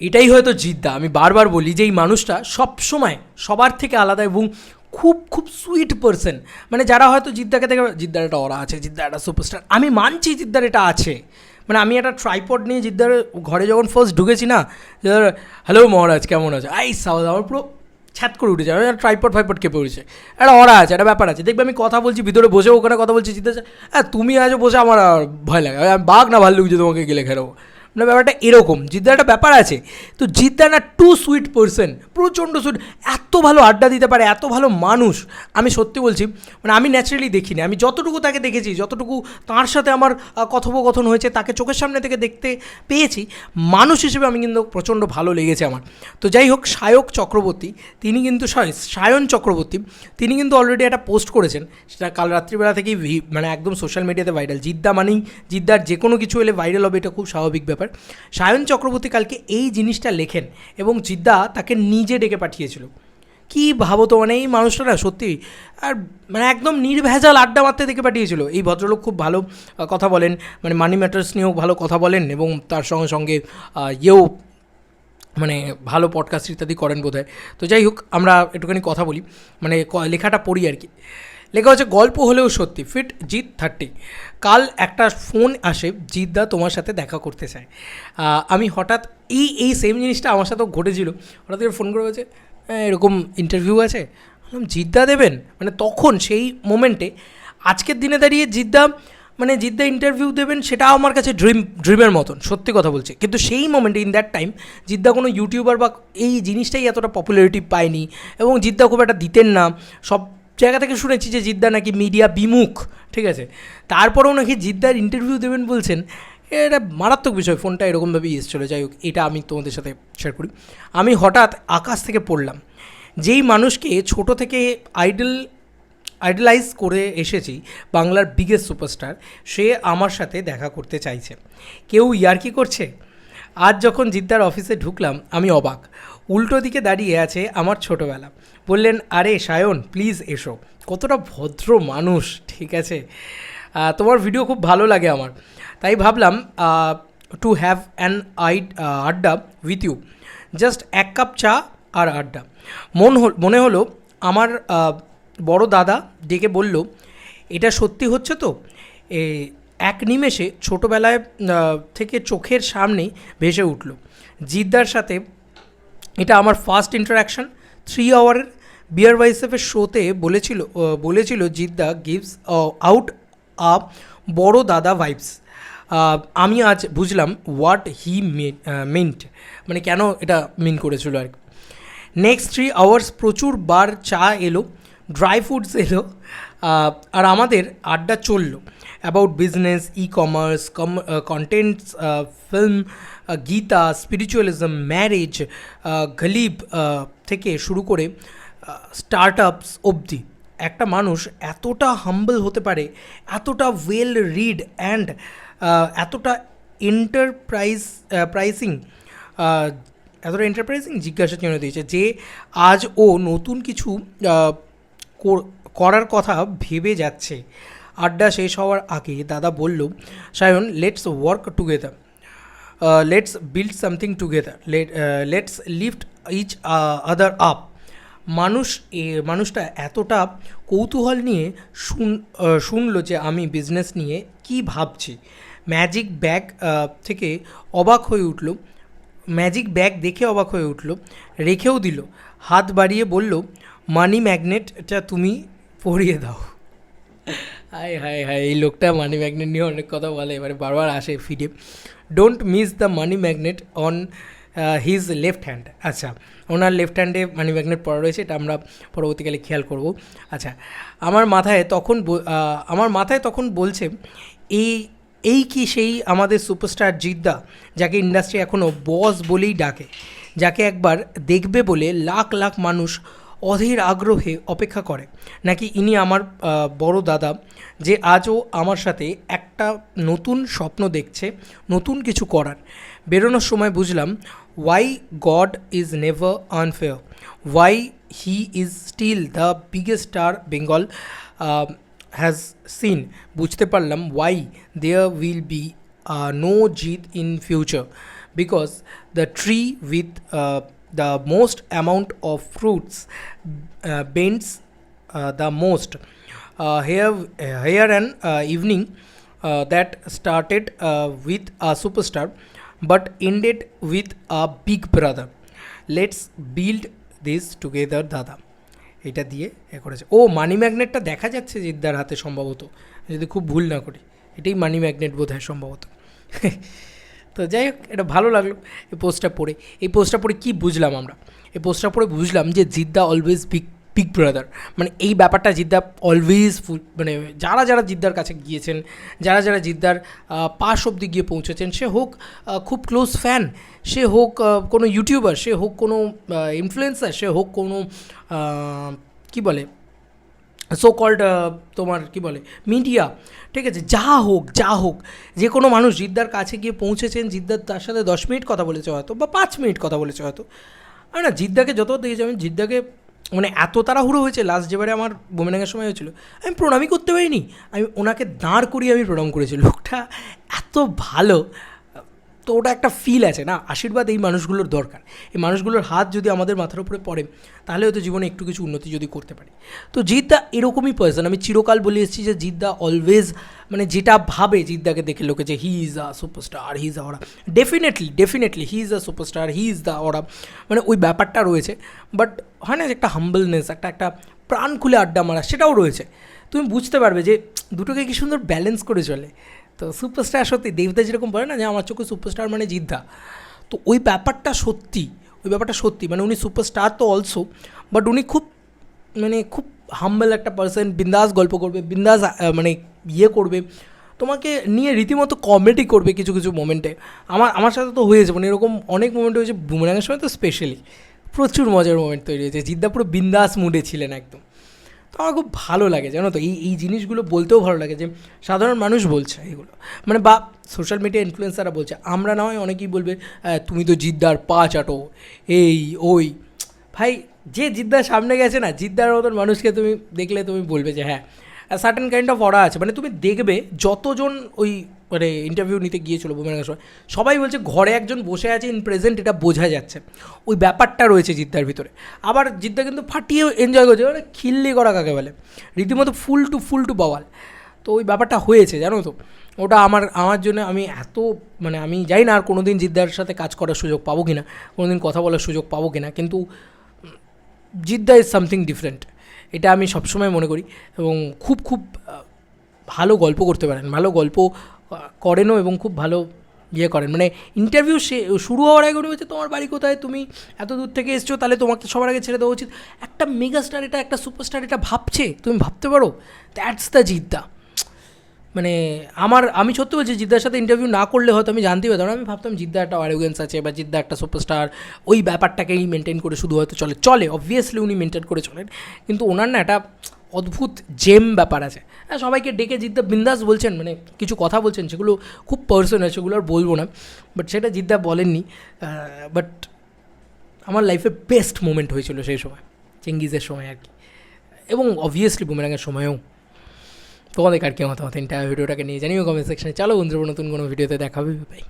এটাই হয়তো জিদ্দা। আমি বারবার বলি যে এই মানুষটা সব সময় সবার থেকে আলাদা এবং খুব খুব সুইট পারসন মানে যারা হয়তো জিদ্দাকে দেখে, জিদ্দার একটা ওরা আছে, জিদ্দার একটা সুপারস্টার আমি মানছি জিদ্দার এটা আছে। মানে আমি একটা ট্রাইপড নিয়ে জিদ্দার ঘরে যখন ফার্স্ট ঢুকেছি না হ্যালো মহারাজ, কেমন আছে? আই সাউথ আমার পুরো ছ্যাত করে উঠেছে। আমি ট্রাইপড ফাইপড কেঁপে উঠেছে। একটা ওরা আছে, একটা ব্যাপার আছে। দেখবে আমি কথা বলছি, ভিতরে বসে ওখানে কথা বলছি জিদ্দা হ্যাঁ তুমি আজও বসে আমার ভয় লাগে। আমি বাঘ না ভাল্লুক যে তোমাকে গেলে খেরো মানে ব্যাপারটা এরকম। জিদ্দার একটা ব্যাপার আছে। তো জিদ্দা না টু সুইট পারসন প্রচণ্ড সুইট এত ভালো আড্ডা দিতে পারে, এত ভালো মানুষ। আমি সত্যি বলছি মানে আমি ন্যাচারালি দেখিনি। আমি যতটুকু তাকে দেখেছি, যতটুকু তার সাথে আমার কথোপকথন হয়েছে, তাকে চোখের সামনে থেকে দেখতে পেয়েছি, মানুষ হিসেবে আমি কিন্তু প্রচণ্ড ভালো লেগেছে আমার। তো যাই হোক, সায়ক চক্রবর্তী, তিনি কিন্তু সায়ন চক্রবর্তী, তিনি কিন্তু অলরেডি একটা পোস্ট করেছেন, সেটা কাল রাত্রিবেলা থেকেই মানে একদম সোশ্যাল মিডিয়াতে ভাইরাল জিদ্দা মানেই, জিদ্দার যে কোনো কিছু এলে ভাইরাল হবে, এটা খুব স্বাভাবিক ব্যাপার। সায়ন চক্রবর্তী কালকে এই জিনিসটা লেখেন এবং জিদ্দা তাকে নিজে ডেকে পাঠিয়েছিল। কি ভাবো তো মানে এই মানুষটা না সত্যি, আর মানে একদম নির্ভেজাল আড্ডা মারতে দেখে পাঠিয়েছিল। এই ভদ্রলোক খুব ভালো কথা বলেন মানে মানি ম্যাটার্স নিয়েও ভালো কথা বলেন এবং তার সঙ্গে সঙ্গে ইয়েও মানে ভালো পডকাস্ট ইত্যাদি করেন বোধহয়। তো যাই হোক, আমরা একটুখানি কথা বলি মানে লেখাটা পড়ি আর কি। লেখা হচ্ছে গল্প হলেও সত্যি ফিট জিত থার্টি। কাল একটা ফোন আসে জিতদা তোমার সাথে দেখা করতে চায়। আমি হঠাৎ এই এই সেম জিনিসটা আমার সাথেও ঘটেছিল। হঠাৎ করে ফোন করে বলছে "হ্যাঁ, এরকম ইন্টারভিউ আছে? বললাম জিদ্দা দেবেন? মানে তখন সেই মোমেন্টে আজকের দিনে দাঁড়িয়ে জিদ্দা মানে জিদ্দা ইন্টারভিউ দেবেন সেটা আমার কাছে ড্রিম ড্রিমের মতন সত্যি কথা বলছে। কিন্তু সেই মোমেন্টে ইন দ্যাট টাইম জিদ্দা কোনো ইউটিউবার বা এই জিনিসটাই এতটা পপুলারিটি পায়নি এবং জিদ্দা খুব একটা দিতেন না। সব জায়গা থেকে শুনেছি যে জিদ্দা নাকি মিডিয়া বিমুখ, ঠিক আছে? তারপরেও নাকি জিদ্দার ইন্টারভিউ দেবেন বলছেন, এটা মারাত্মক বিষয়, ফোনটা এরকমভাবেই এসেছিল। যাই হোক, এটা আমি তোমাদের সাথে শেয়ার করি। আমি হঠাৎ আকাশ থেকে পড়লাম, যেই মানুষকে ছোট থেকে আইডল আইডলাইজ করে এসেছি বাংলার বিগেস্ট সুপারস্টার সে আমার সাথে দেখা করতে চাইছে। কেউ ইয়ার্কি করছে? আজ যখন জিদ্দার অফিসে ঢুকলাম, আমি অবাক। উল্টো দিকে দাঁড়িয়ে আছে আমার ছোটোবেলা। বললেন, আরে সায়ন প্লিজ এসো। কতটা ভদ্র মানুষ, ঠিক আছে? তোমার ভিডিও খুব ভালো লাগে আমার। তাই ভাবলাম to have an idle adda with you just এক কাপ চা আর আড্ডা। মন মনে হলো, আমার বড় দাদা ডেকে বলল, এটা সত্যি হচ্ছে তো? এক নিমেষে ছোটোবেলায় থেকে চোখের সামনেই ভেসে উঠল। জিদ্দার সাথে এটা আমার ফার্স্ট ইন্টারাকশন থ্রি আওয়ারের বিয়ার বাইসেফের শোতে বলেছিল বলেছিল জিদ্দা গিভস আউট আ বড় দাদা ভাইবস আমি আজ বুঝলাম হোয়াট হি মিন্ট মানে কেন এটা মিন করেছিল আর কি। নেক্সট থ্রি আওয়ার্স প্রচুর বার চা এলো ড্রাই ফ্রুটস এলো আর আমাদের আড্ডা চলল। About business e commerce com contents film Gita spiritualism marriage Ghalib থেকে শুরু করে স্টার্ট আপস অবধি। একটা মানুষ এতটা হাম্বল হতে পারে, এতটা ওয়েল রিড অ্যান্ড এতটা এন্টারপ্রাইজ প্রাইসিং এতটা এন্টারপ্রাইজিং জিজ্ঞাসা চিহ্ন দিয়েছে যে আজ ও নতুন কিছু করার কথা ভেবে যাচ্ছে। আড্ডা শেষ হওয়ার আগে দাদা বলল, Sayan let's work together let's build something together let's lift each other up মানুষ মানুষটা এতটা কৌতূহল নিয়ে শুন আহ, শুনলো যে আমি বিজনেস নিয়ে কি ভাবছি। ম্যাজিক ব্যাগ থেকে অবাক হয়ে উঠল। ম্যাজিক ব্যাগ দেখে অবাক হয়ে উঠল। রেখেও দিল। হাত বাড়িয়ে বলল মানি ম্যাগনেটটা তুমি পরিয়ে দাও। হাই হাই হাই এই লোকটা মানি ম্যাগনেট নিয়ে অনেক কথা বলে। এবারে বারবার আসে ফিডে don't miss the money magnet on his left hand আচ্ছা ওনার লেফট হ্যান্ডে মানি ম্যাগনেট পড়া রয়েছে, এটা আমরা পরবর্তীকালে খেয়াল করব। আচ্ছা আমার মাথায় তখন আমার মাথায় তখন বলছে, এই এই কি সেই আমাদের সুপারস্টার জিদ্দা, যাকে ইন্ডাস্ট্রি এখনও বস বলেই ডাকে, যাকে একবার দেখবে বলে লাখ লাখ মানুষ অধীর আগ্রহে অপেক্ষা করে। নাকি ইনি আমার বড় দাদা যে আজও আমার সাথে একটা নতুন স্বপ্ন দেখছে নতুন কিছু করার। বেরোনোর সময় বুঝলাম why God is never unfair why he is still the biggest star Bengal has seen বুঝতে পারলাম why there will be no Jeet in future because the tree uh, the most amount of fruits uh, bends uh, the most. Uh, here, here an uh, evening uh, that started uh, with a superstar but ended with a big brother. Let's build this together, দাদা এটা দিয়ে এ করেছে ও মানি ম্যাগনেটটা দেখা যাচ্ছে জিদ্দার হাতে সম্ভবত যদি খুব ভুল না করি এটাই মানি ম্যাগনেট বোধ হয় সম্ভবত তো যাই হোক, এটা ভালো লাগল এই পোস্টটা পড়ে। এই পোস্টটা পড়ে কী বুঝলাম আমরা? এই পোস্টটা পড়ে বুঝলাম যে Jidda always big big brother মানে এই ব্যাপারটা জিদ্দা অলওয়েজ মানে যারা যারা জিদ্দার কাছে গিয়েছেন, যারা যারা জিদ্দার পাশ অবধি গিয়ে পৌঁছেছেন, সে হোক খুব ক্লোজ ফ্যান সে হোক কোনো ইউটিউবার সে হোক কোনো ইনফ্লুয়েন্সার সে হোক কোনো কী বলে সো কল্ড তোমার কি বলে মিডিয়া ঠিক আছে, যা হোক যা হোক, যে কোনো মানুষ জিদ্দার কাছে গিয়ে পৌঁছেছেন, জিদ্দার তার সাথে দশ মিনিট কথা বলেছে হয়তো, বা পাঁচ মিনিট কথা বলেছে হয়তো। আমি না, জিদ্দাকে যত দেখেছি আমি, জিদ্দাকে মানে এত তাড়াহুড়ো হয়েছে লাস্ট যেবারে আমার বোমেনাঙ্গের সময় হয়েছিল, আমি প্রণামই করতে পারিনি, আমি ওনাকে দাঁড় করিয়ে আমি প্রণাম করেছি, লোকটা এত ভালো তো ওটা একটা ফিল আছে, না? আশীর্বাদ এই মানুষগুলোর দরকার। এই মানুষগুলোর হাত যদি আমাদের মাথার উপরে পড়ে, তাহলে হয়তো জীবনে একটু কিছু উন্নতি যদি করতে পারি। তো জিদ্দা এরকমই পার্সন আমি চিরকাল বলে এসেছি যে জিদ্দা অলওয়েজ মানে যেটা ভাবে জিদ্দাকে দেখে লোকে যে he is a superstar he is a ওরা definitely definitely he is a superstar he is the ওরা মানে ওই ব্যাপারটা রয়েছে। বাট হয় না যে একটা হাম্বলনেস একটা একটা প্রাণ খুলে আড্ডা মারা, সেটাও রয়েছে। তুমি বুঝতে পারবে যে দুটোকে কি সুন্দর ব্যালেন্স করে চলে। তো সুপারস্টার সত্যি, দেবদা যেরকম বলে না যে আমার চোখে সুপারস্টার মানে জিদ্দা। তো ওই ব্যাপারটা সত্যি, ওই ব্যাপারটা সত্যি। মানে উনি সুপারস্টার তো অলসো বাট উনি খুব মানে খুব হাম্বল একটা পার্সন বিন্দাস গল্প করবে, বিন্দাস মানে ইয়ে করবে। তোমাকে নিয়ে রীতিমতো কমেডি করবে কিছু কিছু মোমেন্টে আমার আমার সাথে তো হয়েছে মানে এরকম অনেক মোমেন্ট হয়েছে। বুমরাঙের সময় তো স্পেশালি প্রচুর মজার মোমেন্ট তৈরি হয়েছে। জিদ্দা পুরো বিন্দাস মুডে ছিলেন একদম। তো আমার খুব ভালো লাগে, জানো তো? এই এই জিনিসগুলো বলতেও ভালো লাগে যে সাধারণ মানুষ বলছে এগুলো। মানে বা সোশ্যাল মিডিয়া ইনফ্লুয়েন্সাররা বলছে, আমরা না হয় অনেকেই বলবে তুমি তো জিদ্দার পা চাটো, এই, ওই। ভাই, যে জিদ্দার সামনে গেছে না, জিদ্দার মতন মানুষকে তুমি দেখলে তুমি বলবে যে হ্যাঁ সার্টেন কাইন্ড অফ অরা আছে। মানে তুমি দেখবে যতজন ওই মানে ইন্টারভিউ নিতে গিয়েছিল বোমেনের সময়, সবাই বলছে ঘরে একজন বসে আছে ইন প্রেজেন্ট এটা বোঝা যাচ্ছে। ওই ব্যাপারটা রয়েছে জিদ্দার ভিতরে। আবার জিদ্দা কিন্তু ফাটিয়ে এনজয় করছে মানে খিল্লি করা কাকে বলে? রীতিমতো ফুল টু ফুল টু বাওয়াল তো ওই ব্যাপারটা হয়েছে, জানো তো? ওটা আমার আমার জন্য আমি এত মানে আমি জানি না আর কোনো দিন জিদ্দার সাথে কাজ করার সুযোগ পাবো কি না কোনো দিন কথা বলার সুযোগ পাবো কি না কিন্তু জিদ্দা ইজ সামথিং ডিফারেন্ট এটা আমি সবসময় মনে করি এবং খুব খুব ভালো গল্প করতে পারেন, ভালো গল্প করেনও এবং খুব ভালো ইয়ে করেন। মানে ইন্টারভিউ সে, শুরু হওয়ার আগে উনি তোমার বাড়ি কোথায়? তুমি এত দূর থেকে এসছো, তাহলে তোমাকে সবার আগে ছেড়ে দেওয়া উচিত। একটা মেগাস্টার এটা একটা সুপারস্টার এটা ভাবছে, তুমি ভাবতে পারো? That's the Jidda. মানে আমার, আমি সত্যি বলছি, জিদ্দার সাথে ইন্টারভিউ না করলে হয়তো আমি জানতেই পারতাম। আমি ভাবতাম জিদ্দা একটা অ্যারোগেন্স আছে বা জিদ্দা একটা সুপারস্টার ওই ব্যাপারটাকেই মেনটেন করে শুধু হয়তো চলে। চলে অবভিয়াসলি উনি মেনটেন করে চলেন। কিন্তু ওনার না একটা অদ্ভুত জেম ব্যাপার আছে। হ্যাঁ সবাইকে ডেকে জিদ্দা বিন্দাস বলছেন মানে কিছু কথা বলছেন, সেগুলো খুব পার্সোনাল সেগুলো আর বলব না। বাট সেটা জিদ্দা বলেননি। বাট আমার লাইফে বেস্ট মোমেন্ট হয়েছিল সেই সময়, চেঙ্গিজের সময় আর কি। এবং অবভিয়াসলি বুমেরাঙের সময়ও। তোমাদের কার কি মতামত? এন্টায়ার ভিডিওটাকে নিয়ে জানিও কমেন্ট সেকশনে চলো বন্ধুরা, নতুন কোনো ভিডিওতে দেখাবে বাই